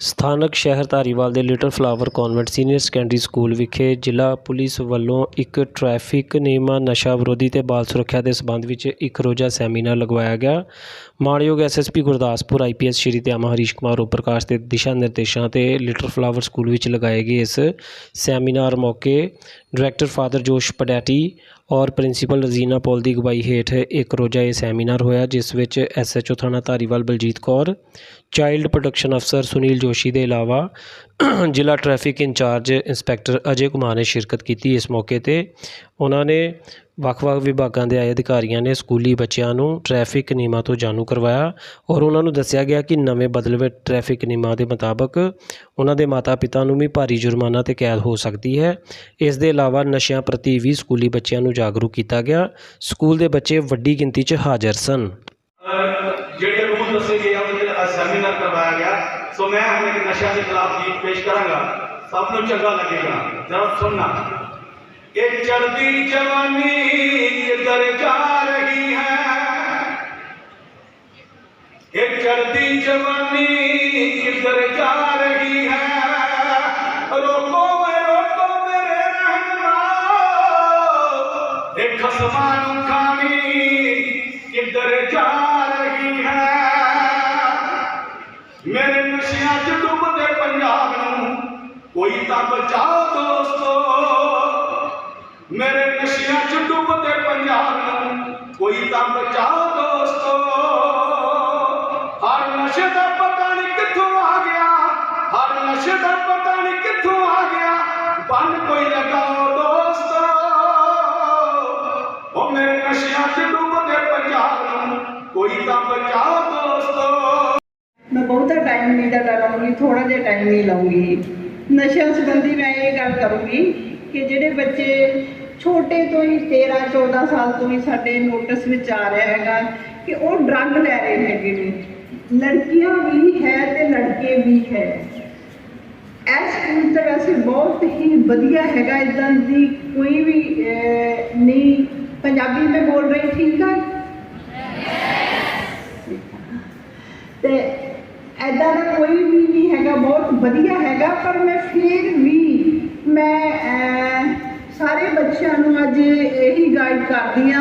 ਸਥਾਨਕ ਸ਼ਹਿਰ ਧਾਰੀਵਾਲ ਦੇ Little Flower Convent Senior Secondary School ਵਿਖੇ ਜ਼ਿਲ੍ਹਾ ਪੁਲਿਸ ਵੱਲੋਂ ਇੱਕ ਟ੍ਰੈਫਿਕ ਨਿਯਮਾਂ ਨਸ਼ਾ ਵਿਰੋਧੀ ਤੇ ਬਾਲ ਸੁਰੱਖਿਆ ਦੇ ਸਬੰਧ ਵਿੱਚ ਇੱਕ ਰੋਜ਼ਾ ਸੈਮੀਨਾਰ ਲਗਵਾਇਆ ਗਿਆ। ਮਾਣਯੋਗ ਐਸਐਸਪੀ ਗੁਰਦਾਸਪੁਰ ਆਈਪੀਐਸ ਸ਼੍ਰੀ ਧਿਆਮਾ, ਹਰੀਸ਼ ਕੁਮਾਰ ਓਮ ਪ੍ਰਕਾਸ਼ ਦੇ ਦਿਸ਼ਾ ਨਿਰਦੇਸ਼ਾਂ ਤੇ ਲਿਟਲ ਫਲਾਵਰ ਸਕੂਲ ਵਿੱਚ ਲਗਾਏ ਗਏ ਇਸ ਸੈਮੀਨਾਰ ਮੌਕੇ ਡਾਇਰੈਕਟਰ ਫਾਦਰ ਜੋਸ਼ ਪਡੈਟੀ ਔਰ ਪ੍ਰਿੰਸੀਪਲ ਰਜ਼ੀਨਾ ਪੌਲ ਦੀ ਅਗਵਾਈ ਹੇਠ ਇੱਕ ਰੋਜ਼ਾ ਇਹ ਸੈਮੀਨਾਰ ਹੋਇਆ, ਜਿਸ ਵਿੱਚ ਐਸਐਚਓ ਥਾਣਾ ਧਾਰੀਵਾਲ ਬਲਜੀਤ ਕੌਰ, ਚਾਈਲਡ ਪ੍ਰੋਟੈਕਸ਼ਨ ਅਫਸਰ ਸੁਨੀਲ ਜੋਸ਼ੀ ਦੇ ਇਲਾਵਾ ਜ਼ਿਲ੍ਹਾ traffic incharge inspector Ajay Kumar ਨੇ ਸ਼ਿਰਕਤ ਕੀਤੀ ਇਸ ਮੌਕੇ ਤੇ। ਉਹਨਾਂ ਨੇ ਵੱਖ-ਵੱਖ ਵਿਭਾਗਾਂ ਦੇ ਆਏ ਅਧਿਕਾਰੀਆਂ ਨੇ ਸਕੂਲੀ ਬੱਚਿਆਂ ਨੂੰ ਟ੍ਰੈਫਿਕ ਨਿਯਮਾਂ ਤੋਂ ਜਾਣੂ ਕਰਵਾਇਆ ਔਰ ਉਹਨਾਂ ਨੂੰ ਦੱਸਿਆ ਗਿਆ ਕਿ ਨਵੇਂ ਬਦਲਵੇਂ ਟ੍ਰੈਫਿਕ ਨਿਯਮਾਂ ਦੇ ਮੁਤਾਬਕ ਉਹਨਾਂ ਦੇ ਮਾਤਾ-ਪਿਤਾ ਨੂੰ ਵੀ ਭਾਰੀ ਜੁਰਮਾਨਾ ਤੇ ਕੈਦ ਹੋ ਸਕਦੀ ਹੈ। ਇਸ ਦੇ ਇਲਾਵਾ ਨਸ਼ਿਆਂ ਪ੍ਰਤੀ ਵੀ ਸਕੂਲੀ ਬੱਚਿਆਂ ਨੂੰ ਜਾਗਰੂਕ ਕੀਤਾ ਗਿਆ। ਸਕੂਲ ਦੇ ਬੱਚੇ ਵੱਡੀ ਗਿਣਤੀ 'ਚ ਹਾਜ਼ਰ ਸਨ। ਜਿਹੜੇ ਰੂਲ ਦੱਸੇ ਗਏ ਆ ਸੈਮੀਨਾਰ ਕਰਵਾਇਆ ਗਿਆ ਸੋ ਮੈਂ ਹੁਣ ਇੱਕ ਨਸ਼ਿਆਂ ਦੇ ਖਿਲਾਫ ਗੀਤ ਪੇਸ਼ ਕਰਾਂਗਾ ਸਭ ਨੂੰ ਚੰਗਾ ਲੱਗੇਗਾ ਜਰਾ ਸੁਣਨਾ ਇਹ ਚੜਦੀ ਜਵਾਨੀ ਕਿੱਧਰ ਜਾ ਰਹੀ ਹੈ ਇਹ ਚੜਦੀ ਜਵਾਨੀ ਕਿੱਧਰ ਜਾ ਰਹੀ ਹੈ ਰੋਕੋ ਵੇ ਰੋਕੋ ਮੇਰੇ ਰਹਿਨਮਾ ਇਹ ਖਸਮਾਂ ਨੂੰ ਖਾਣੀ ਕਿੱਧਰ ਜਾ ਨਸ਼ਿਆਂ 'ਚ ਡੁੱਬਦੇ ਪੰਜਾਬ ਨੂੰ। ਕੋਈ ਤਾਂ ਬਚਾਓ ਦੋਸਤੋ, ਮੇਰੇ ਨਸ਼ਿਆਂ 'ਚ ਡੁੱਬਦੇ ਪੰਜਾਬ ਨੂੰ। ਕੋਈ ਤਾਂ ਬਚਾਓ ਦੋਸਤੋ, ਹਰ ਨਸ਼ੇ ਦਾ ਪਤਾ ਨਹੀਂ ਕਿੱਥੋਂ ਆ ਗਿਆ। ਹਰ ਨਸ਼ੇ ਦਾ ਬਹੁਤਾ ਟਾਈਮ ਨਹੀਂ ਦਾ ਲਾਉਂਗੀ ਥੋੜਾ ਜਿਹਾ ਟਾਈਮ ਹੀ ਲਾਉਂਗੀ ਨਸ਼ਿਆਂ ਸੰਬੰਧੀ ਮੈਂ ਇਹ ਗੱਲ ਕਰੂੰਗੀ ਕਿ ਜਿਹੜੇ ਬੱਚੇ ਛੋਟੇ ਤੋਂ ਹੀ 13 14 ਸਾਲ ਤੋਂ ਹੀ ਸਾਡੇ ਨੋਟਿਸ ਵਿੱਚ ਆ ਰਿਹਾ ਹੈਗਾ ਕਿ ਉਹ ਡਰੱਗ ਲੈ ਰਹੇ ਹੈਗੇ ਨੇ। ਲੜਕੀਆਂ ਵੀ ਹੈ ਤੇ ਲੜਕੇ ਵੀ ਹੈ। ਇਹ ਸਕੂਲ ਤਾਂ ਵੈਸੇ ਬਹੁਤ ਹੀ ਵਧੀਆ ਹੈਗਾ ਇਦਾਂ ਦੀ ਕੋਈ ਵੀ ਅਹ, ਨਹੀਂ ਪੰਜਾਬੀ ਮੈਂ ਬੋਲ ਰਹੀ ਠੀਕ ਆ ਤੇ ਐਦਾਂ ਦਾ ਕੋਈ ਵੀ ਨਹੀਂ ਹੈਗਾ, ਬਹੁਤ ਵਧੀਆ ਹੈਗਾ, ਪਰ ਮੈਂ ਫਿਰ ਵੀ ਮੈਂ ਸਾਰੇ ਬੱਚਿਆਂ ਨੂੰ ਅੱਜ ਇਹੀ ਗਾਈਡ ਕਰਦੀ ਆ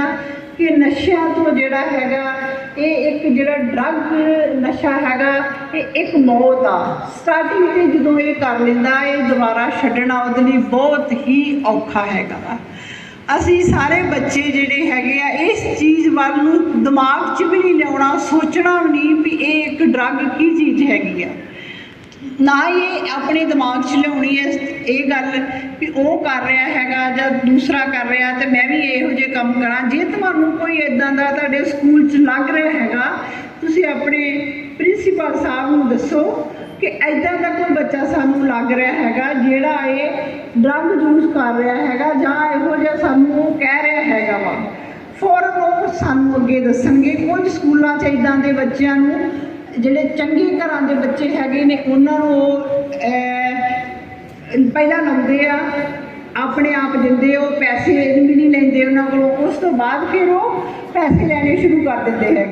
ਕਿ ਨਸ਼ਿਆਂ ਤੋਂ ਜਿਹੜਾ ਹੈਗਾ, ਇਹ ਇੱਕ ਜਿਹੜਾ ਡਰੱਗ ਨਸ਼ਾ ਹੈਗਾ, ਇਹ ਇੱਕ ਮੌਤ ਆ। ਸਟਾਰਟਿੰਗ ਤੇ ਜਦੋਂ ਇਹ ਕਰ ਲੈਂਦਾ, ਇਹ ਦੁਬਾਰਾ ਛੱਡਣਾ ਉਹਦੇ ਲਈ ਬਹੁਤ ਹੀ ਔਖਾ ਹੈਗਾ। ਅਸੀਂ ਸਾਰੇ ਬੱਚੇ ਜਿਹੜੇ ਹੈਗੇ ਆ, ਇਸ ਚੀਜ਼ ਵੱਲ ਨੂੰ ਦਿਮਾਗ 'ਚ ਵੀ ਨਹੀਂ ਲਿਆਉਣਾ, ਸੋਚਣਾ ਵੀ ਨਹੀਂ ਵੀ ਇਹ ਇੱਕ ਡਰੱਗ ਕੀ ਚੀਜ਼ ਹੈਗੀ ਆ। ਨਾ ਹੀ ਇਹ ਆਪਣੇ ਦਿਮਾਗ 'ਚ ਲਿਆਉਣੀ ਹੈ, ਇਹ ਗੱਲ ਵੀ ਉਹ ਕਰ ਰਿਹਾ ਹੈਗਾ ਜਾਂ ਦੂਸਰਾ ਕਰ ਰਿਹਾ ਤੇ ਮੈਂ ਵੀ ਇਹੋ ਜਿਹੇ ਕੰਮ ਕਰਾਂ। ਜੇ ਤੁਹਾਨੂੰ ਕੋਈ ਇਦਾਂ ਦਾ ਤੁਹਾਡੇ ਸਕੂਲ 'ਚ ਲੱਗ ਰਿਹਾ ਹੈਗਾ, ਤੁਸੀਂ ਆਪਣੇ ਪ੍ਰਿੰਸੀਪਲ ਸਾਹਿਬ ਨੂੰ ਦੱਸੋ ਕਿ ਐਦਾਂ ਦਾ ਕੋਈ ਬੱਚਾ ਸਾਨੂੰ ਲੱਗ ਰਿਹਾ ਹੈਗਾ ਜਿਹੜਾ ਇਹ ਡਰੱਗ ਯੂਜ਼ ਕਰ ਰਿਹਾ ਹੈਗਾ ਜਾਂ ਇਹੋ ਜਿਹਾ ਸਾਨੂੰ ਉਹ ਕਹਿ ਰਿਹਾ ਹੈਗਾ ਵਾ ਫੌਰਨ ਉਹ ਸਾਨੂੰ ਅੱਗੇ ਦੱਸਣਗੇ, ਕੁਝ ਸਕੂਲਾਂ 'ਚ ਇਦਾਂ ਦੇ ਬੱਚਿਆਂ ਨੂੰ ਜਿਹੜੇ ਚੰਗੇ ਘਰਾਂ ਦੇ ਬੱਚੇ ਹੈਗੇ ਨੇ, ਉਹਨਾਂ ਨੂੰ ਉਹ ਪਹਿਲਾਂ ਲਾਉਂਦੇ ਆ, ਆਪਣੇ ਆਪ ਦਿੰਦੇ ਉਹ ਪੈਸੇ ਵੀ ਨਹੀਂ ਲੈਂਦੇ ਉਹਨਾਂ ਕੋਲੋਂ। ਉਸ ਤੋਂ ਬਾਅਦ ਫਿਰ ਉਹ ਪੈਸੇ ਲੈਣੇ ਸ਼ੁਰੂ ਕਰ ਦਿੰਦੇ ਹੈ